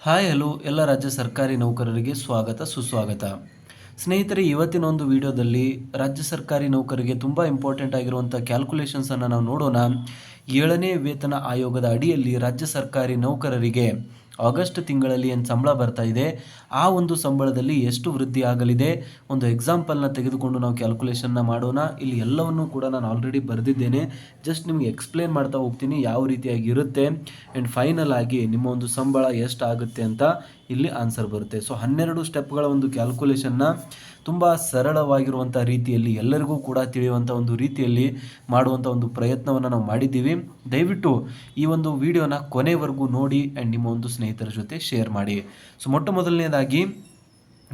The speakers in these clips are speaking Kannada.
Hi, hello. ಎಲ್ಲ ರಾಜ್ಯ ಸರ್ಕಾರಿ ನೌಕರರಿಗೆ ಸ್ವಾಗತ, ಸುಸ್ವಾಗತ. ಸ್ನೇಹಿತರೆ, ಇವತ್ತಿನ ಒಂದು ವಿಡಿಯೋದಲ್ಲಿ ರಾಜ್ಯ ಸರ್ಕಾರಿ ನೌಕರರಿಗೆ ತುಂಬ ಇಂಪಾರ್ಟೆಂಟ್ ಆಗಿರುವಂಥ ಕ್ಯಾಲ್ಕುಲೇಷನ್ಸನ್ನು ನಾವು ನೋಡೋಣ. ಏಳನೇ ವೇತನ ಆಯೋಗದ ಅಡಿಯಲ್ಲಿ ರಾಜ್ಯ ಸರ್ಕಾರಿ ನೌಕರರಿಗೆ ಆಗಸ್ಟ್ ತಿಂಗಳಲ್ಲಿ ಏನು ಸಂಬಳ ಬರ್ತಾ ಇದೆ, ಆ ಒಂದು ಸಂಬಳದಲ್ಲಿ ಎಷ್ಟು ವೃದ್ಧಿ ಆಗಲಿದೆ, ಒಂದು ಎಕ್ಸಾಂಪಲ್ನ ತೆಗೆದುಕೊಂಡು ನಾವು ಕ್ಯಾಲ್ಕುಲೇಷನ್ನ ಮಾಡೋಣ. ಇಲ್ಲಿ ಎಲ್ಲವನ್ನೂ ಕೂಡ ನಾನು ಆಲ್ರೆಡಿ ಬರೆದಿದ್ದೇನೆ. ಜಸ್ಟ್ ನಿಮಗೆ ಎಕ್ಸ್ಪ್ಲೇನ್ ಮಾಡ್ತಾ ಹೋಗ್ತೀನಿ ಯಾವ ರೀತಿಯಾಗಿ ಇರುತ್ತೆ ಆ್ಯಂಡ್ ಫೈನಲ್ ಆಗಿ ನಿಮ್ಮ ಒಂದು ಸಂಬಳ ಎಷ್ಟು ಆಗುತ್ತೆ ಅಂತ ಇಲ್ಲಿ ಆನ್ಸರ್ ಬರುತ್ತೆ. ಸೊ ಹನ್ನೆರಡು ಸ್ಟೆಪ್ಗಳ ಒಂದು ಕ್ಯಾಲ್ಕುಲೇಷನ್ನ ತುಂಬ ಸರಳವಾಗಿರುವಂಥ ರೀತಿಯಲ್ಲಿ ಎಲ್ಲರಿಗೂ ಕೂಡ ತಿಳಿಯುವಂಥ ಒಂದು ರೀತಿಯಲ್ಲಿ ಮಾಡುವಂಥ ಒಂದು ಪ್ರಯತ್ನವನ್ನು ನಾವು ಮಾಡಿದ್ದೀವಿ. ದಯವಿಟ್ಟು ಈ ಒಂದು ವಿಡಿಯೋನ ಕೊನೆವರೆಗೂ ನೋಡಿ ಆ್ಯಂಡ್ ನಿಮ್ಮ ಒಂದು ಸ್ನೇಹಿತರ ಜೊತೆ ಶೇರ್ ಮಾಡಿ. ಸೊ ಮೊಟ್ಟ ಮೊದಲನೇದಾಗಿ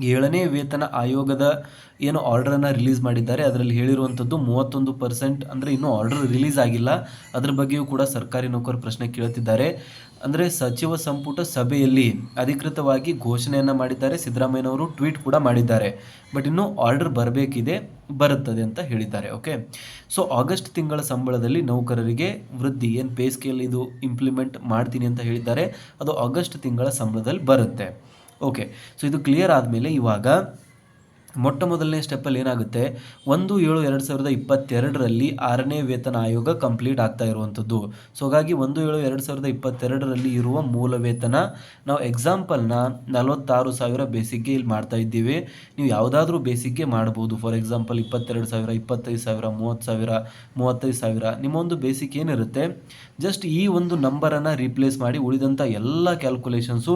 ಏಳನೇ ವೇತನ ಆಯೋಗದ ಏನು ಆರ್ಡ್ರನ್ನು ರಿಲೀಸ್ ಮಾಡಿದ್ದಾರೆ. ಅದರಲ್ಲಿ ಹೇಳಿರುವಂಥದ್ದು ಮೂವತ್ತೊಂದು ಪರ್ಸೆಂಟ್ ಅಂದರೆ ಇನ್ನೂ ಆರ್ಡರ್ ರಿಲೀಸ್ ಆಗಿಲ್ಲ. ಅದ್ರ ಬಗ್ಗೆಯೂ ಕೂಡ ಸರ್ಕಾರಿ ನೌಕರ ಪ್ರಶ್ನೆ ಕೇಳುತ್ತಿದ್ದಾರೆ ಅಂದರೆ ಸಚಿವ ಸಂಪುಟ ಸಭೆಯಲ್ಲಿ ಅಧಿಕೃತವಾಗಿ ಘೋಷಣೆಯನ್ನು ಮಾಡಿದ್ದಾರೆ. ಸಿದ್ದರಾಮಯ್ಯನವರು ಟ್ವೀಟ್ ಕೂಡ ಮಾಡಿದ್ದಾರೆ. ಬಟ್ ಇನ್ನೂ ಆರ್ಡರ್ ಬರಬೇಕಿದೆ, ಬರುತ್ತದೆ ಅಂತ ಹೇಳಿದ್ದಾರೆ. ಓಕೆ? ಸೊ, ಆಗಸ್ಟ್ ತಿಂಗಳ ಸಂಬಳದಲ್ಲಿ ನೌಕರರಿಗೆ ವೃದ್ಧಿ ಏನು ಪೇ ಸ್ಕೇಲ್ ಇದು ಇಂಪ್ಲಿಮೆಂಟ್ ಮಾಡ್ತೀನಿ ಅಂತ ಹೇಳಿದ್ದಾರೆ. ಅದು ಆಗಸ್ಟ್ ತಿಂಗಳ ಸಂಬಳದಲ್ಲಿ ಬರುತ್ತೆ. ಓಕೆ ಸೊ ಇದು ಕ್ಲಿಯರ್ ಆದಮೇಲೆ ಇವಾಗ ಮೊಟ್ಟ ಮೊದಲನೇ ಸ್ಟೆಪ್ಪಲ್ಲಿ ಏನಾಗುತ್ತೆ? ಒಂದು ಏಳು ಎರಡು ಸಾವಿರದ ಇಪ್ಪತ್ತೆರಡರಲ್ಲಿ ಆರನೇ ವೇತನ ಆಯೋಗ ಕಂಪ್ಲೀಟ್ ಆಗ್ತಾ ಇರುವಂಥದ್ದು. ಸೊ ಹಾಗಾಗಿ ಒಂದು ಏಳು ಎರಡು ಸಾವಿರದ ಇಪ್ಪತ್ತೆರಡರಲ್ಲಿ ಇರುವ ಮೂಲ ವೇತನ. ನಾವು ಎಕ್ಸಾಂಪಲ್ನ ನಲವತ್ತಾರು ಸಾವಿರ ಬೇಸಿಗೆ ಇಲ್ಲಿ ಮಾಡ್ತಾ ಇದ್ದೀವಿ. ನೀವು ಯಾವುದಾದ್ರೂ ಬೇಸಿಗೆ ಮಾಡ್ಬೋದು. ಫಾರ್ ಎಕ್ಸಾಂಪಲ್ ಇಪ್ಪತ್ತೆರಡು ಸಾವಿರ, ಇಪ್ಪತ್ತೈದು ಸಾವಿರ, ಮೂವತ್ತು ಸಾವಿರ, ಮೂವತ್ತೈದು ಸಾವಿರ. ನಿಮ್ಮ ಒಂದು ಬೇಸಿಕ್ ಏನಿರುತ್ತೆ? ಜಸ್ಟ್ ಈ ಒಂದು ನಂಬರನ್ನು ರೀಪ್ಲೇಸ್ ಮಾಡಿ ಉಳಿದಂಥ ಎಲ್ಲ calculations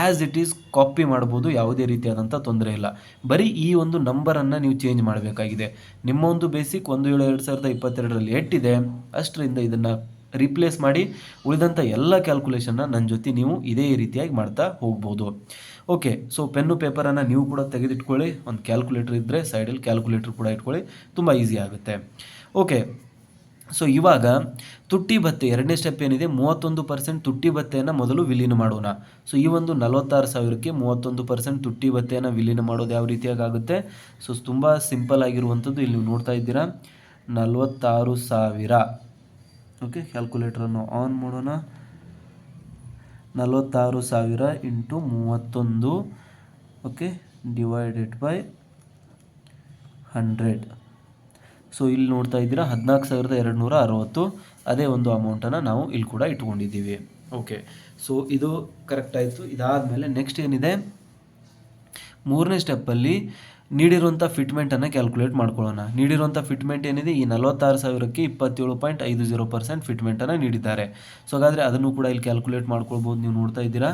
as it is copy ಮಾಡ್ಬೋದು. ಯಾವುದೇ ರೀತಿಯಾದಂಥ ತೊಂದರೆ ಇಲ್ಲ. ಬರೀ ಈ ಒಂದು ನಂಬರನ್ನು ನೀವು ಚೇಂಜ್ ಮಾಡಬೇಕಾಗಿದೆ. ನಿಮ್ಮ ಒಂದು ಬೇಸಿಕ್ ಒಂದು ಏಳು ಎರಡು ಸಾವಿರದ ಇಪ್ಪತ್ತೆರಡರಲ್ಲಿ ಎಟ್ಟಿದೆ ಅಷ್ಟರಿಂದ ಇದನ್ನು ರೀಪ್ಲೇಸ್ ಮಾಡಿ ಉಳಿದಂಥ ಎಲ್ಲ ಕ್ಯಾಲ್ಕುಲೇಷನ್ನ ನನ್ನ ಜೊತೆ ನೀವು ಇದೇ ರೀತಿಯಾಗಿ ಮಾಡ್ತಾ ಹೋಗ್ಬೋದು. ಓಕೆ ಸೊ ಪೆನ್ನು ಪೇಪರನ್ನು ನೀವು ಕೂಡ ತೆಗೆದಿಟ್ಕೊಳ್ಳಿ. ಒಂದು ಕ್ಯಾಲ್ಕುಲೇಟರ್ ಇದ್ದರೆ ಸೈಡಲ್ಲಿ ಕ್ಯಾಲ್ಕುಲೇಟರ್ ಕೂಡ ಇಟ್ಕೊಳ್ಳಿ. ತುಂಬ ಈಸಿ ಆಗುತ್ತೆ. ಓಕೆ ಸೊ ಇವಾಗ ತುಟ್ಟಿ ಭತ್ತೆ, ಎರಡನೇ ಸ್ಟೆಪ್ ಏನಿದೆ? ಮೂವತ್ತೊಂದು ಪರ್ಸೆಂಟ್ ತುಟ್ಟಿ ಭತ್ತೆಯನ್ನು ಮೊದಲು ವಿಲೀನ ಮಾಡೋಣ. ಸೊ ಈ ಒಂದು ನಲವತ್ತಾರು ಸಾವಿರಕ್ಕೆ ಮೂವತ್ತೊಂದು ಪರ್ಸೆಂಟ್ ತುಟ್ಟಿ ಭತ್ತೆಯನ್ನು ವಿಲೀನ ಮಾಡೋದು ಯಾವ ರೀತಿಯಾಗಿ ಆಗುತ್ತೆ ಸೊ ತುಂಬ ಸಿಂಪಲ್ ಆಗಿರುವಂಥದ್ದು ಇಲ್ಲಿ ನೀವು ನೋಡ್ತಾ ಇದ್ದೀರಾ. ನಲವತ್ತಾರು ಸಾವಿರ. ಓಕೆ ಕ್ಯಾಲ್ಕುಲೇಟ್ರನ್ನು ಆನ್ ಮಾಡೋಣ. ನಲವತ್ತಾರು ಸಾವಿರ ಇಂಟು ಮೂವತ್ತೊಂದು. Okay divided by hundred so ಇಲ್ಲಿ ನೋಡ್ತಾ ಇದ್ದೀರಾ, ಹದಿನಾಲ್ಕು ಸಾವಿರದ ಎರಡು ನೂರ ಅರವತ್ತು. ಅದೇ ಒಂದು ಅಮೌಂಟನ್ನು ನಾವು ಇಲ್ಲಿ ಕೂಡ ಇಟ್ಕೊಂಡಿದ್ದೀವಿ. ಓಕೆ ಸೊ ಇದು ಕರೆಕ್ಟ್ ಆಯಿತು. ಇದಾದಮೇಲೆ ನೆಕ್ಸ್ಟ್ ಏನಿದೆ? ಮೂರನೇ ಸ್ಟೆಪ್ಪಲ್ಲಿ ನೀಡಿರುವಂಥ ಫಿಟ್ಮೆಂಟನ್ನು ಕ್ಯಾಲ್ಕುಲೇಟ್ ಮಾಡ್ಕೊಳ್ಳೋಣ. ನೀಡಿರುವಂಥ ಫಿಟ್ಮೆಂಟ್ ಏನಿದೆ? ಈ ನಲವತ್ತಾರು ಸಾವಿರಕ್ಕೆ ಇಪ್ಪತ್ತೇಳು ಪಾಯಿಂಟ್ ಐದು ಜೀರೋ ಪರ್ಸೆಂಟ್ ಫಿಟ್ಮೆಂಟನ್ನು ನೀಡಿದ್ದಾರೆ. ಸೊ ಹಾಗಾದರೆ ಅದನ್ನು ಕೂಡ ಇಲ್ಲಿ ಕ್ಯಾಲ್ಕುಲೇಟ್ ಮಾಡ್ಕೊಳ್ಬೋದು ನೀವು ನೋಡ್ತಾ ಇದ್ದೀರಾ?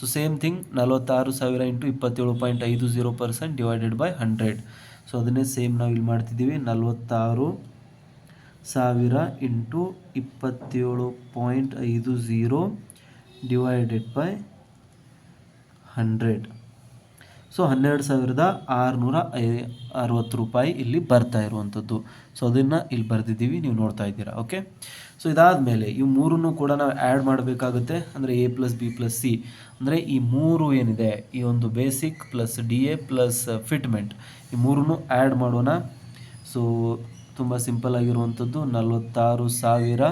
ಸೊ ಸೇಮ್ ಥಿಂಗ್ ನಲವತ್ತಾರು ಸಾವಿರ ಇಂಟು ಇಪ್ಪತ್ತೇಳು ಪಾಯಿಂಟ್ ಐದು zero percent divided by hundred so ಅದನ್ನೇ ಸೇಮ್ ನಾವು ಇಲ್ಲಿ ಮಾಡ್ತಿದ್ದೀವಿ. ನಲವತ್ತಾರು ಸಾವಿರ ಇಂಟು ಇಪ್ಪತ್ತೇಳು ಪಾಯಿಂಟ್ ಐದು zero divided by hundred so ಹನ್ನೆರಡು ಸಾವಿರದ ಆರುನೂರ ಐ, ಅರವತ್ತು ರೂಪಾಯಿ ಇಲ್ಲಿ ಬರ್ತಾ ಇರುವಂಥದ್ದು. ಸೊ ಅದನ್ನು ಇಲ್ಲಿ ಬರೆದಿದ್ದೀವಿ, ನೀವು ನೋಡ್ತಾ ಇದ್ದೀರಾ, ಓಕೆ? ಸೊ ಇದಾದಮೇಲೆ ಈ ಮೂರನ್ನು ಕೂಡ ನಾವು ಆ್ಯಡ್ ಮಾಡಬೇಕಾಗುತ್ತೆ, ಅಂದರೆ A plus B plus C ಅಂದರೆ ಈ ಮೂರು ಏನಿದೆ, ಈ ಒಂದು basic plus D A plus fitment ಈ ಮೂರನ್ನು ಆ್ಯಡ್ ಮಾಡೋಣ. ಸೊ ತುಂಬ ಸಿಂಪಲ್ ಆಗಿರುವಂಥದ್ದು, ನಲವತ್ತಾರು ಸಾವಿರ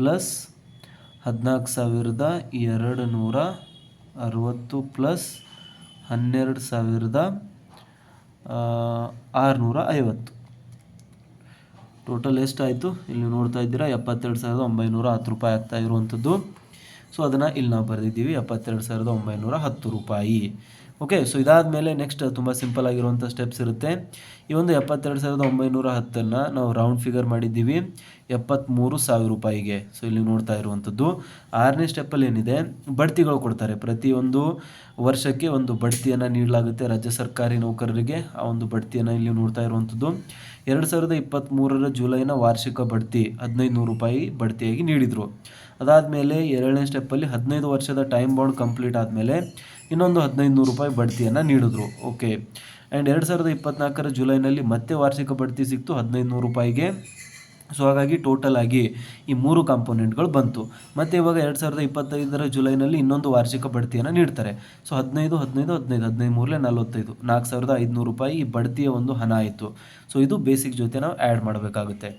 ಪ್ಲಸ್ ಹದಿನಾಲ್ಕು ಸಾವಿರದ ಎರಡು ನೂರ ಅರವತ್ತು ಪ್ಲಸ್ ಹನ್ನೆರಡು ಸಾವಿರದ ಆರುನೂರ ಐವತ್ತು. ಟೋಟಲ್ ಎಷ್ಟಾಯಿತು? ಇಲ್ಲಿ ನೋಡ್ತಾ ಇದ್ದೀರಾ, ಎಪ್ಪತ್ತೆರಡು ಸಾವಿರದ ಒಂಬೈನೂರ ಹತ್ತು ರೂಪಾಯಿ ಆಗ್ತಾ ಇರುವಂಥದ್ದು. ಸೊ ಅದನ್ನು ಇಲ್ಲಿ ನಾವು ಬರೆದಿದ್ದೀವಿ, ಎಪ್ಪತ್ತೆರಡು ಸಾವಿರದ ಒಂಬೈನೂರ ಹತ್ತು ರೂಪಾಯಿ. ಓಕೆ ಸೊ ಇದಾದಮೇಲೆ ನೆಕ್ಸ್ಟ್ ತುಂಬ ಸಿಂಪಲ್ ಆಗಿರುವಂಥ ಸ್ಟೆಪ್ಸ್ ಇರುತ್ತೆ. ಈ ಒಂದು ಎಪ್ಪತ್ತೆರಡು ಸಾವಿರದ ಒಂಬೈನೂರ ಹತ್ತನ್ನು ನಾವು ರೌಂಡ್ ಫಿಗರ್ ಮಾಡಿದ್ದೀವಿ. ಎಪ್ಪತ್ತ್ಮೂರು ಸಾವಿರ ರೂಪಾಯಿಗೆ. ಸೊ ಇಲ್ಲಿ ನೋಡ್ತಾ ಇರುವಂಥದ್ದು. ಆರನೇ ಸ್ಟೆಪ್ಪಲ್ಲಿ ಏನಿದೆ? ಬಡ್ತಿಗಳು ಕೊಡ್ತಾರೆ. ಪ್ರತಿಯೊಂದು ವರ್ಷಕ್ಕೆ ಒಂದು ಬಡ್ತಿಯನ್ನು ನೀಡಲಾಗುತ್ತೆ ರಾಜ್ಯ ಸರ್ಕಾರಿ ನೌಕರರಿಗೆ. ಆ ಒಂದು ಬಡ್ತಿಯನ್ನು ಇಲ್ಲಿ ನೋಡ್ತಾ ಇರುವಂಥದ್ದು. ಎರಡು ಸಾವಿರದ ಇಪ್ಪತ್ತ್ಮೂರರ ಜುಲೈನ ವಾರ್ಷಿಕ ಬಡ್ತಿ ಹದಿನೈದು ನೂರು ರೂಪಾಯಿ ಬಡ್ತಿಯಾಗಿ ನೀಡಿದರು. ಅದಾದಮೇಲೆ ಎರಡನೇ ಸ್ಟೆಪ್ಪಲ್ಲಿ ಹದಿನೈದು ವರ್ಷದ ಟೈಮ್ ಬಾಂಡ್ ಕಂಪ್ಲೀಟ್ ಆದಮೇಲೆ ಇನ್ನೊಂದು ಹದಿನೈದು ನೂರು ರೂಪಾಯಿ ಬಡ್ತಿಯನ್ನು ನೀಡಿದ್ರು. ಓಕೆ ಆ್ಯಂಡ್ ಎರಡು ಸಾವಿರದ ಇಪ್ಪತ್ನಾಲ್ಕರ ಜುಲೈನಲ್ಲಿ ಮತ್ತೆ ವಾರ್ಷಿಕ ಬಡ್ತಿ ಸಿಕ್ತು ಹದಿನೈದು ನೂರು ರೂಪಾಯಿಗೆ. ಸೊ ಹಾಗಾಗಿ ಟೋಟಲ್ ಆಗಿ ಈ ಮೂರು ಕಾಂಪೋನೆಂಟ್ಗಳು ಬಂತು. ಮತ್ತು ಇವಾಗ ಎರಡು ಸಾವಿರದ ಇಪ್ಪತ್ತೈದರ ಜುಲೈನಲ್ಲಿ ಇನ್ನೊಂದು ವಾರ್ಷಿಕ ಬಡ್ತಿಯನ್ನು ನೀಡ್ತಾರೆ. ಸೊ ಹದಿನೈದು ಹದಿನೈದು ಹದಿನೈದು ಹದಿನೈದು ಮೂರಲೇ ನಲವತ್ತೈದು. ನಾಲ್ಕು ಸಾವಿರದ ಐದುನೂರು ರೂಪಾಯಿ ಈ ಬಡ್ತಿಯ ಒಂದು ಹಣ ಆಯಿತು. ಸೊ ಇದು ಬೇಸಿಕ್ ಜೊತೆ ನಾವು ಆ್ಯಡ್ ಮಾಡಬೇಕಾಗುತ್ತೆ.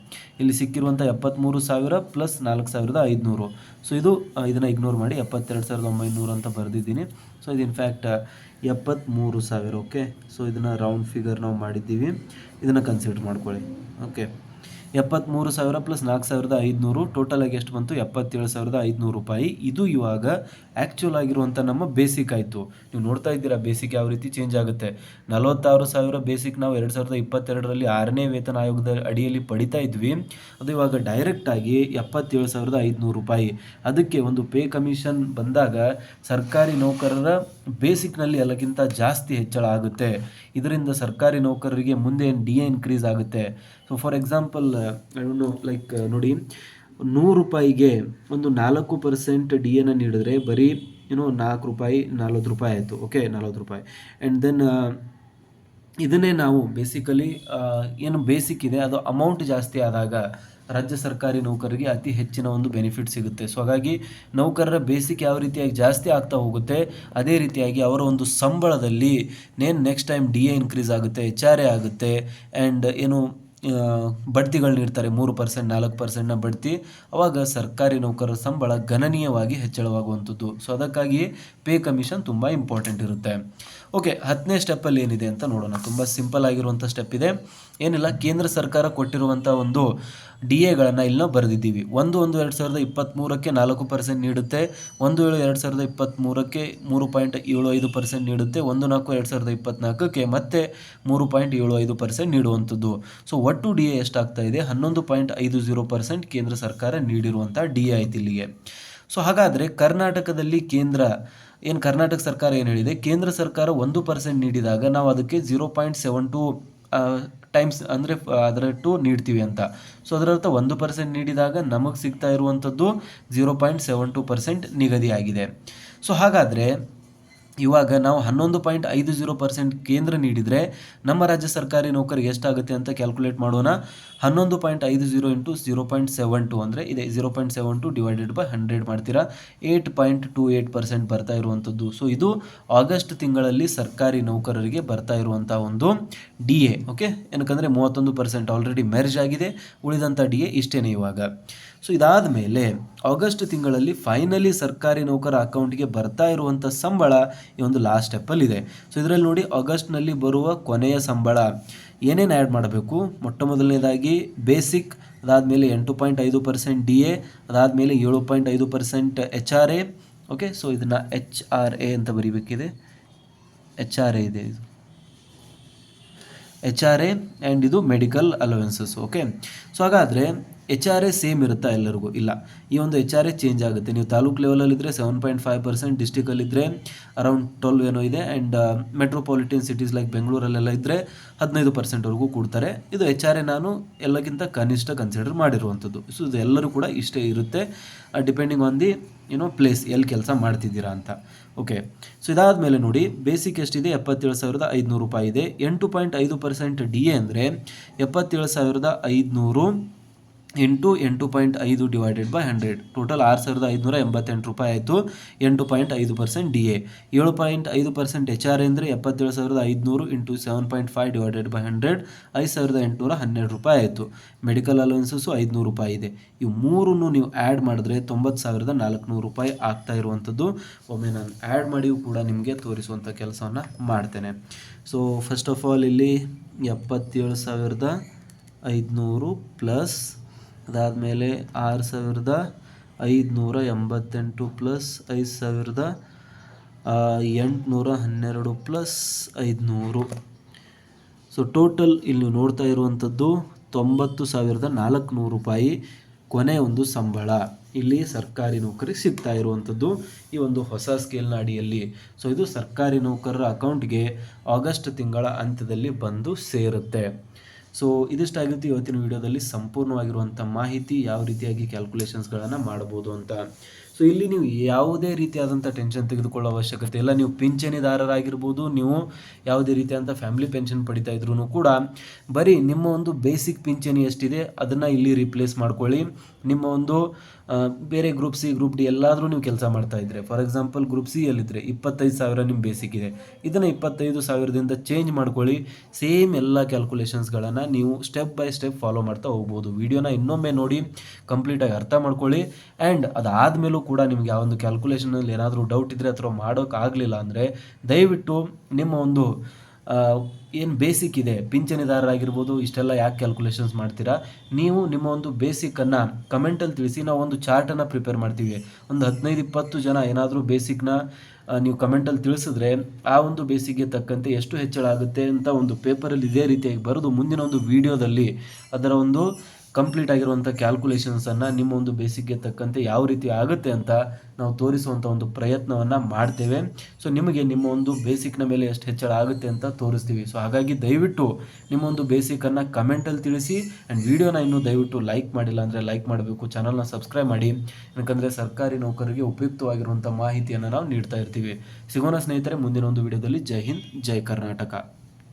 ಇಲ್ಲಿ ಸಿಕ್ಕಿರುವಂಥ ಎಪ್ಪತ್ತ್ಮೂರು ಸಾವಿರ ಪ್ಲಸ್ ನಾಲ್ಕು ಸಾವಿರದ ಐದುನೂರು. ಸೊ ಇದು ಇದನ್ನು ಇಗ್ನೋರ್ ಮಾಡಿ ಎಪ್ಪತ್ತೆರಡು ಸಾವಿರದ ಒಂಬೈನೂರು ಅಂತ ಬರೆದಿದ್ದೀನಿ. ಸೊ ಇದು ಇನ್ಫ್ಯಾಕ್ಟ್ ಎಪ್ಪತ್ತ್ಮೂರು ಸಾವಿರ ಓಕೆ ಸೊ ಇದನ್ನು ರೌಂಡ್ ಫಿಗರ್ ನಾವು ಮಾಡಿದ್ದೀವಿ. ಇದನ್ನು ಕನ್ಸಿಡರ್ ಮಾಡ್ಕೊಳ್ಳಿ ಓಕೆ ಎಪ್ಪತ್ತ್ಮೂರು ಸಾವಿರ ಪ್ಲಸ್ ನಾಲ್ಕು ಸಾವಿರದ ಐದುನೂರು. ಟೋಟಲ್ ಆಗಿ ಎಷ್ಟು ಬಂತು? ಎಪ್ಪತ್ತೇಳು ಸಾವಿರದ ಐದುನೂರು ರೂಪಾಯಿ. ಇದು ಇವಾಗ ಆ್ಯಕ್ಚುಲ್ ಆಗಿರುವಂಥ ನಮ್ಮ ಬೇಸಿಕ್ ಆಯಿತು. ನೀವು ನೋಡ್ತಾ ಇದ್ದೀರಾ ಬೇಸಿಕ್ ಯಾವ ರೀತಿ ಚೇಂಜ್ ಆಗುತ್ತೆ. ನಲವತ್ತಾರು ಸಾವಿರ ಬೇಸಿಕ್ ನಾವು ಎರಡು ಸಾವಿರದ ಇಪ್ಪತ್ತೆರಡರಲ್ಲಿ ಆರನೇ ವೇತನ ಆಯೋಗದ ಅಡಿಯಲ್ಲಿ ಪಡಿತಾ ಇದ್ವಿ. ಅದು ಇವಾಗ ಡೈರೆಕ್ಟಾಗಿ ಎಪ್ಪತ್ತೇಳು ಸಾವಿರದ ಐದುನೂರು ರೂಪಾಯಿ. ಅದಕ್ಕೆ ಒಂದು ಪೇ ಕಮಿಷನ್ ಬಂದಾಗ ಸರ್ಕಾರಿ ನೌಕರರ ಬೇಸಿಕ್ನಲ್ಲಿ ಎಲ್ಲಕ್ಕಿಂತ ಜಾಸ್ತಿ ಹೆಚ್ಚಳ ಆಗುತ್ತೆ. ಇದರಿಂದ ಸರ್ಕಾರಿ ನೌಕರರಿಗೆ ಮುಂದೆ ಡಿ ಎ ಇನ್ಕ್ರೀಸ್ ಆಗುತ್ತೆ? So for example no like ನೋಡಿ, ನೂರು ರೂಪಾಯಿಗೆ ಒಂದು ನಾಲ್ಕು ಪರ್ಸೆಂಟ್ ಡಿ ಎನ ನೀಡಿದ್ರೆ ಬರೀ ಏನೋ ನಾಲ್ಕು ರೂಪಾಯಿ, ನಲ್ವತ್ತು ರೂಪಾಯಿ ಆಯಿತು. ಓಕೆ ನಲ್ವತ್ತು ರೂಪಾಯಿ. ಆ್ಯಂಡ್ ದೆನ್ ಇದನ್ನೇ ನಾವು ಬೇಸಿಕಲಿ ಏನು ಬೇಸಿಕ್ ಇದೆ, ಅದು ಅಮೌಂಟ್ ಜಾಸ್ತಿ ಆದಾಗ ರಾಜ್ಯ ಸರ್ಕಾರಿ ನೌಕರರಿಗೆ ಅತಿ ಹೆಚ್ಚಿನ ಒಂದು ಬೆನಿಫಿಟ್ ಸಿಗುತ್ತೆ. ಸೊ ಹಾಗಾಗಿ ನೌಕರರ ಬೇಸಿಕ್ ಯಾವ ರೀತಿಯಾಗಿ ಜಾಸ್ತಿ ಆಗ್ತಾ ಹೋಗುತ್ತೆ, ಅದೇ ರೀತಿಯಾಗಿ ಅವರ ಒಂದು ಸಂಬಳದಲ್ಲಿ ನೇನು next time D A increase ಆಗುತ್ತೆ ಎಚ್ ಆಗುತ್ತೆ ಆ್ಯಂಡ್ ಏನು ಬಡ್ತಿಗಳು ನೀಡ್ತಾರೆ. ಮೂರು ಪರ್ಸೆಂಟ್, ನಾಲ್ಕು ಪರ್ಸೆಂಟ್ನ ಬಡ್ತಿ. ಅವಾಗ ಸರ್ಕಾರಿ ನೌಕರರ ಸಂಬಳ ಗಣನೀಯವಾಗಿ ಹೆಚ್ಚಳವಾಗುವಂಥದ್ದು. ಸೊ ಅದಕ್ಕಾಗಿ ಪೇ ಕಮಿಷನ್ ತುಂಬ ಇಂಪಾರ್ಟೆಂಟ್ ಇರುತ್ತೆ. ಓಕೆ ಹತ್ತನೇ ಸ್ಟೆಪ್ಪಲ್ಲಿ ಏನಿದೆ ಅಂತ ನೋಡೋಣ. ತುಂಬ ಸಿಂಪಲ್ ಆಗಿರುವಂಥ ಸ್ಟೆಪ್ ಇದೆ. ಏನಿಲ್ಲ, ಕೇಂದ್ರ ಸರ್ಕಾರ ಕೊಟ್ಟಿರುವಂಥ ಒಂದು ಡಿ ಎಗಳನ್ನು ಇಲ್ಲಿ ನಾವು ಬರೆದಿದ್ದೀವಿ. ಒಂದು ಒಂದು, ಎರಡು ಸಾವಿರದ ಇಪ್ಪತ್ತ್ಮೂರಕ್ಕೆ ನಾಲ್ಕು ಪರ್ಸೆಂಟ್ ನೀಡುತ್ತೆ. ಒಂದು, ಏಳು, ಎರಡು ಸಾವಿರದ ಇಪ್ಪತ್ತ್ಮೂರಕ್ಕೆ ಮೂರು ಪಾಯಿಂಟ್ ಏಳು ಐದು ಪರ್ಸೆಂಟ್ ನೀಡುತ್ತೆ. ಒಂದು, ನಾಲ್ಕು, ಎರಡು ಸಾವಿರದ ಇಪ್ಪತ್ತ್ನಾಲ್ಕಕ್ಕೆ ಮತ್ತೆ ಮೂರು ಪಾಯಿಂಟ್ ಏಳು ಐದು ಪರ್ಸೆಂಟ್ ನೀಡುವಂಥದ್ದು. ಸೊ ಒಟ್ಟು ಡಿ ಎ ಎಷ್ಟಾಗ್ತಾ ಇದೆ? ಹನ್ನೊಂದು ಪಾಯಿಂಟ್ ಐದು ಜೀರೋ ಪರ್ಸೆಂಟ್ ಕೇಂದ್ರ ಸರ್ಕಾರ ನೀಡಿರುವಂಥ ಡಿ ಎ ಆಯ್ತು ಇಲ್ಲಿಗೆ. ಸೊ ಹಾಗಾದರೆ ಕರ್ನಾಟಕದಲ್ಲಿ ಕೇಂದ್ರ ಏನು ಕರ್ನಾಟಕ ಸರ್ಕಾರ ಏನು ಹೇಳಿದೆ? ಕೇಂದ್ರ ಸರ್ಕಾರ ಒಂದು ಪರ್ಸೆಂಟ್ ನೀಡಿದಾಗ ನಾವು ಅದಕ್ಕೆ zero point seven two times ಅಂದರೆ ಅದರ ಟು ನೀಡ್ತೀವಿ ಅಂತ. ಸೊ ಅದರರ್ಥ ಒಂದು ಪರ್ಸೆಂಟ್ ನೀಡಿದಾಗ ನಮಗೆ ಸಿಗ್ತಾ ಇರುವಂಥದ್ದು zero point seven two percent ನಿಗದಿಯಾಗಿದೆ. ಸೊ ಹಾಗಾದರೆ ಇವಾಗ ನಾವು ಹನ್ನೊಂದು ಪಾಯಿಂಟ್ ಐದು ಜೀರೋ ಪರ್ಸೆಂಟ್ ಕೇಂದ್ರ ನೀಡಿದರೆ ನಮ್ಮ ರಾಜ್ಯ ಸರ್ಕಾರಿ ನೌಕರಿಗೆ ಎಷ್ಟಾಗುತ್ತೆ ಅಂತ ಕ್ಯಾಲ್ಕುಲೇಟ್ ಮಾಡೋಣ. ಹನ್ನೊಂದು ಪಾಯಿಂಟ್ ಐದು zero into zero point seven two ಅಂದರೆ ಇದೆ, zero point seven two divided by hundred ಮಾಡ್ತೀರಾ? Eight point two eight percent ಬರ್ತಾ ಇರುವಂಥದ್ದು. ಸೊ ಇದು ಆಗಸ್ಟ್ ತಿಂಗಳಲ್ಲಿ ಸರ್ಕಾರಿ ನೌಕರರಿಗೆ ಬರ್ತಾ ಇರುವಂಥ ಒಂದು ಡಿ ಎ ಓಕೆ ಏನಕ್ಕಂದರೆ ಮೂವತ್ತೊಂದು ಪರ್ಸೆಂಟ್ ಆಲ್ರೆಡಿ ಮೆರ್ಜ್ ಆಗಿದೆ. ಉಳಿದಂಥ ಡಿ ಎ ಇಷ್ಟೇ ಇವಾಗ. ಸೊ ಇದಾದ ಮೇಲೆ ಆಗಸ್ಟ್ ತಿಂಗಳಲ್ಲಿ ಫೈನಲಿ ಸರ್ಕಾರಿ ನೌಕರ ಅಕೌಂಟ್ಗೆ ಬರ್ತಾ ಇರುವಂಥ ಸಂಬಳ ಈ ಒಂದು ಲಾಸ್ಟ್ ಸ್ಟೆಪ್ಪಲ್ಲಿದೆ ಸೊ ಇದರಲ್ಲಿ ನೋಡಿ ಆಗಸ್ಟ್ನಲ್ಲಿ ಬರುವ ಕೊನೆಯ ಸಂಬಳ ಏನೇನು ಆ್ಯಡ್ ಮಾಡಬೇಕು? ಮೊಟ್ಟ ಮೊದಲನೇದಾಗಿ ಬೇಸಿಕ್ ಅದಾದಮೇಲೆ ಎಂಟು ಪಾಯಿಂಟ್ ಐದು ಪರ್ಸೆಂಟ್ ಡಿ ಎ ಅದಾದಮೇಲೆ ಏಳು ಪಾಯಿಂಟ್ ಐದು percent H R A okay so ಇದನ್ನು ಎಚ್ ಆರ್ ಎ ಅಂತ ಬರೀಬೇಕಿದೆ. ಎಚ್ ಆರ್ ಎ ಇದೆ ಇದು. ಎಚ್ ಆರ್ ಎ ಆ್ಯಂಡ್ ಇದು ಮೆಡಿಕಲ್ ಅಲವೆನ್ಸಸ್ ಓಕೆ ಸೊ ಹಾಗಾದರೆ ಎಚ್ ಆರ್ ಎ ಸೇಮ್ ಇರುತ್ತಾ ಎಲ್ಲರಿಗೂ? ಇಲ್ಲ. ಈ ಒಂದು ಎಚ್ ಆರ್ ಎ ಚೇಂಜ್ ಆಗುತ್ತೆ. ನೀವು ತಾಲೂಕು ಲೆವೆಲಲ್ಲಿದ್ದರೆ ಸೆವೆನ್ ಪಾಯಿಂಟ್ ಫೈವ್ ಪರ್ಸೆಂಟ್ ಡಿಸ್ಟಿಕಲ್ಲಿದ್ದರೆ ಅರೌಂಡ್ ಟ್ವೆಲ್ವ್ ಏನೋ ಇದೆ. ಆ್ಯಂಡ್ ಮೆಟ್ರೋಪಾಲಿಟನ್ ಸಿಟೀಸ್ ಲೈಕ್ ಬೆಂಗಳೂರಲ್ಲೆಲ್ಲ ಇದ್ದರೆ ಹದಿನೈದು ಪರ್ಸೆಂಟ್ವರೆಗೂ ಕೊಡ್ತಾರೆ. ಇದು ಎಚ್ ಆರ್ ಎ ನಾನು ಎಲ್ಲಕ್ಕಿಂತ ಕನಿಷ್ಠ ಕನ್ಸಿಡರ್ ಮಾಡಿರುವಂಥದ್ದು. ಸೊ ಇದು ಎಲ್ಲರೂ ಕೂಡ ಇಷ್ಟೇ ಇರುತ್ತೆ. ಡಿಪೆಂಡಿಂಗ್ ಆನ್ ದಿ ಏನೋ ಪ್ಲೇಸ್ ಎಲ್ಲಿ ಕೆಲಸ ಮಾಡ್ತಿದ್ದೀರಾ ಅಂತ. ಓಕೆ ಸೊ ಇದಾದ ಮೇಲೆ ನೋಡಿ ಬೇಸಿಕ್ ಎಷ್ಟಿದೆ? ಎಪ್ಪತ್ತೇಳು ಸಾವಿರದ ಐದುನೂರು ರೂಪಾಯಿ ಇದೆ. ಎಂಟು ಪಾಯಿಂಟ್ ಐದು ಪರ್ಸೆಂಟ್ ಡಿ ಎ ಅಂದರೆ ಎಪ್ಪತ್ತೇಳು ಸಾವಿರದ ಐದುನೂರು ಎಂಟು ಎಂಟು ಪಾಯಿಂಟ್ ಐದು ಡಿವೈಡೆಡ್ ಬೈ ಹಂಡ್ರೆಡ್. ಟೋಟಲ್ ಆರು ಸಾವಿರದ ಐದುನೂರ ಎಂಬತ್ತೆಂಟು ರೂಪಾಯಿ ಆಯಿತು. ಎಂಟು ಪಾಯಿಂಟ್ ಐದು ಪರ್ಸೆಂಟ್ ಡಿ ಎ. ಏಳು ಪಾಯಿಂಟ್ ಐದು ಪರ್ಸೆಂಟ್ ಎಚ್ ಆರ್ ಅಂದರೆ ಎಪ್ಪತ್ತೇಳು ಸಾವಿರದ ಐದುನೂರು into seven point five divided by hundred. ಐದು ಸಾವಿರದ ಎಂಟುನೂರ ಹನ್ನೆರಡು ರೂಪಾಯಿ ಆಯಿತು. ಮೆಡಿಕಲ್ ಅಲೋನ್ಸಸ್ಸು ಐದುನೂರು ರೂಪಾಯಿ ಇದೆ. ಇವು ಮೂರನ್ನು ನೀವು ಆ್ಯಡ್ ಮಾಡಿದ್ರೆ ತೊಂಬತ್ತು ಸಾವಿರದ ನಾಲ್ಕುನೂರು ರೂಪಾಯಿ ಆಗ್ತಾ ಇರುವಂಥದ್ದು. ಒಮ್ಮೆ ನಾನು ಆ್ಯಡ್ ಮಾಡಿಯೂ ಕೂಡ ನಿಮಗೆ ತೋರಿಸುವಂಥ ಕೆಲಸವನ್ನು ಮಾಡ್ತೇನೆ. ಸೊ ಫಸ್ಟ್ ಆಫ್ ಆಲ್ ಇಲ್ಲಿ ಎಪ್ಪತ್ತೇಳು ಸಾವಿರದ ಐದುನೂರು ಪ್ಲಸ್ ಅದಾದಮೇಲೆ ಆರು ಸಾವಿರದ ಐದುನೂರ ಎಂಬತ್ತೆಂಟು ಪ್ಲಸ್ ಐದು ಸಾವಿರದ ಎಂಟುನೂರ ಹನ್ನೆರಡು ಪ್ಲಸ್ ಐದುನೂರು. ಸೊ ಟೋಟಲ್ ಇಲ್ಲಿ ನೋಡ್ತಾ ಇರುವಂಥದ್ದು ತೊಂಬತ್ತು ಸಾವಿರದ ನಾಲ್ಕುನೂರು ರೂಪಾಯಿ ಕೊನೆ ಒಂದು ಸಂಬಳ. ಇಲ್ಲಿ ಸರ್ಕಾರಿ ನೌಕರಿ ಸಿಗ್ತಾ ಇರುವಂಥದ್ದು ಈ ಒಂದು ಹೊಸ ಸ್ಕೇಲ್ನ ಅಡಿಯಲ್ಲಿ. ಸೊ ಇದು ಸರ್ಕಾರಿ ನೌಕರರ ಅಕೌಂಟ್ಗೆ ಆಗಸ್ಟ್ ತಿಂಗಳ ಅಂತ್ಯದಲ್ಲಿ ಬಂದು ಸೇರುತ್ತೆ. ಸೊ ಇದಿಷ್ಟಾಗಿತ್ತು ಇವತ್ತಿನ ವಿಡಿಯೋದಲ್ಲಿ ಸಂಪೂರ್ಣವಾಗಿರುವಂಥ ಮಾಹಿತಿ, ಯಾವ ರೀತಿಯಾಗಿ ಕ್ಯಾಲ್ಕುಲೇಷನ್ಸ್ಗಳನ್ನು ಮಾಡ್ಬೋದು ಅಂತ. ಸೊ ಇಲ್ಲಿ ನೀವು ಯಾವುದೇ ರೀತಿಯಾದಂಥ ಟೆನ್ಷನ್ ತೆಗೆದುಕೊಳ್ಳೋ ಅವಶ್ಯಕತೆ ಇಲ್ಲ. ನೀವು ಪಿಂಚಣಿದಾರರಾಗಿರ್ಬೋದು, ನೀವು ಯಾವುದೇ ರೀತಿಯಾದಂಥ ಫ್ಯಾಮಿಲಿ ಪೆನ್ಷನ್ ಪಡಿತಾ ಇದ್ರೂ ಕೂಡ, ಬರೀ ನಿಮ್ಮ ಒಂದು ಬೇಸಿಕ್ ಪಿಂಚಣಿ ಎಷ್ಟಿದೆ ಅದನ್ನು ಇಲ್ಲಿ ರಿಪ್ಲೇಸ್ ಮಾಡ್ಕೊಳ್ಳಿ. ನಿಮ್ಮ ಒಂದು ಬೇರೆ ಗ್ರೂಪ್ ಸಿ ಗ್ರೂಪ್ ಡಿ ಎಲ್ಲಾದರೂ ನೀವು ಕೆಲಸ ಮಾಡ್ತಾ ಇದ್ರೆ ಫಾರ್ ಎಕ್ಸಾಂಪಲ್ ಗ್ರೂಪ್ ಸಿ ಅಲ್ಲಿದ್ದರೆ ಇಪ್ಪತ್ತೈದು ಸಾವಿರ ನಿಮ್ಮ ಬೇಸಿಕ್ ಇದೆ. ಇದನ್ನು ಇಪ್ಪತ್ತೈದು ಸಾವಿರದಿಂದ ಚೇಂಜ್ ಮಾಡ್ಕೊಳ್ಳಿ. ಸೇಮ್ ಎಲ್ಲ ಕ್ಯಾಲ್ಕುಲೇಷನ್ಸ್ಗಳನ್ನು ನೀವು ಸ್ಟೆಪ್ ಬೈ ಸ್ಟೆಪ್ ಫಾಲೋ ಮಾಡ್ತಾ ಹೋಗ್ಬೋದು. ವಿಡಿಯೋನ ಇನ್ನೊಮ್ಮೆ ನೋಡಿ ಕಂಪ್ಲೀಟಾಗಿ ಅರ್ಥ ಮಾಡ್ಕೊಳ್ಳಿ. ಆ್ಯಂಡ್ ಅದಾದಮೇಲೂ ಕೂಡ ನಿಮ್ಗೆ ಯಾವ ಒಂದು ಕ್ಯಾಲ್ಕುಲೇಷನಲ್ಲಿ ಏನಾದರೂ ಡೌಟ್ ಇದ್ದರೆ ಅಥವಾ ಮಾಡೋಕ್ಕಾಗಲಿಲ್ಲ ಅಂದರೆ ದಯವಿಟ್ಟು ನಿಮ್ಮ ಒಂದು ಏನು ಬೇಸಿಕ್ ಇದೆ, ಪಿಂಚಣಿದಾರರಾಗಿರ್ಬೋದು, ಇಷ್ಟೆಲ್ಲ ಯಾಕೆ ಕ್ಯಾಲ್ಕುಲೇಷನ್ಸ್ ಮಾಡ್ತೀರಾ? ನೀವು ನಿಮ್ಮ ಒಂದು ಬೇಸಿಕನ್ನು ಕಮೆಂಟಲ್ಲಿ ತಿಳಿಸಿ, ನಾವು ಒಂದು ಚಾರ್ಟನ್ನು ಪ್ರಿಪೇರ್ ಮಾಡ್ತೀವಿ. ಒಂದು ಹದಿನೈದು, ಇಪ್ಪತ್ತು ಜನ ಏನಾದರೂ ಬೇಸಿಕ್ನ ನೀವು ಕಮೆಂಟಲ್ಲಿ ತಿಳಿಸಿದ್ರೆ, ಆ ಒಂದು ಬೇಸಿಕ್ಗೆ ತಕ್ಕಂತೆ ಎಷ್ಟು ಹೆಚ್ಚಳ ಆಗುತ್ತೆ ಅಂತ ಒಂದು ಪೇಪರಲ್ಲಿ ಇದೇ ರೀತಿಯಾಗಿ ಬರೆದು ಮುಂದಿನ ಒಂದು ವಿಡಿಯೋದಲ್ಲಿ ಅದರ ಒಂದು ಕಂಪ್ಲೀಟ್ ಆಗಿರುವಂಥ ಕ್ಯಾಲ್ಕುಲೇಷನ್ಸನ್ನು ನಿಮ್ಮ ಒಂದು ಬೇಸಿಕ್ಗೆ ತಕ್ಕಂತೆ ಯಾವ ರೀತಿ ಆಗುತ್ತೆ ಅಂತ ನಾವು ತೋರಿಸುವಂಥ ಒಂದು ಪ್ರಯತ್ನವನ್ನು ಮಾಡ್ತೇವೆ. ಸೊ ನಿಮಗೆ ನಿಮ್ಮ ಒಂದು ಬೇಸಿಕ್ನ ಮೇಲೆ ಎಷ್ಟು ಹೆಚ್ಚಳ ಆಗುತ್ತೆ ಅಂತ ತೋರಿಸ್ತೀವಿ. ಸೊ ಹಾಗಾಗಿ ದಯವಿಟ್ಟು ನಿಮ್ಮ ಒಂದು ಬೇಸಿಕನ್ನು ಕಮೆಂಟಲ್ಲಿ ತಿಳಿಸಿ ಆ್ಯಂಡ್ ವಿಡಿಯೋನ ಇನ್ನೂ ದಯವಿಟ್ಟು ಲೈಕ್ ಮಾಡಿಲ್ಲ ಅಂದರೆ ಲೈಕ್ ಮಾಡಬೇಕು. ಚಾನಲ್ನ ಸಬ್ಸ್ಕ್ರೈಬ್ ಮಾಡಿ. ಯಾಕಂದರೆ ಸರ್ಕಾರಿ ನೌಕರರಿಗೆ ಉಪಯುಕ್ತವಾಗಿರುವಂಥ ಮಾಹಿತಿಯನ್ನು ನಾವು ನೀಡ್ತಾ ಇರ್ತೀವಿ. ಸಿಗೋಣ ಸ್ನೇಹಿತರೆ, ಮುಂದಿನ ಒಂದು ವಿಡಿಯೋದಲ್ಲಿ ಜೈ ಹಿಂದ್, ಜೈ ಕರ್ನಾಟಕ.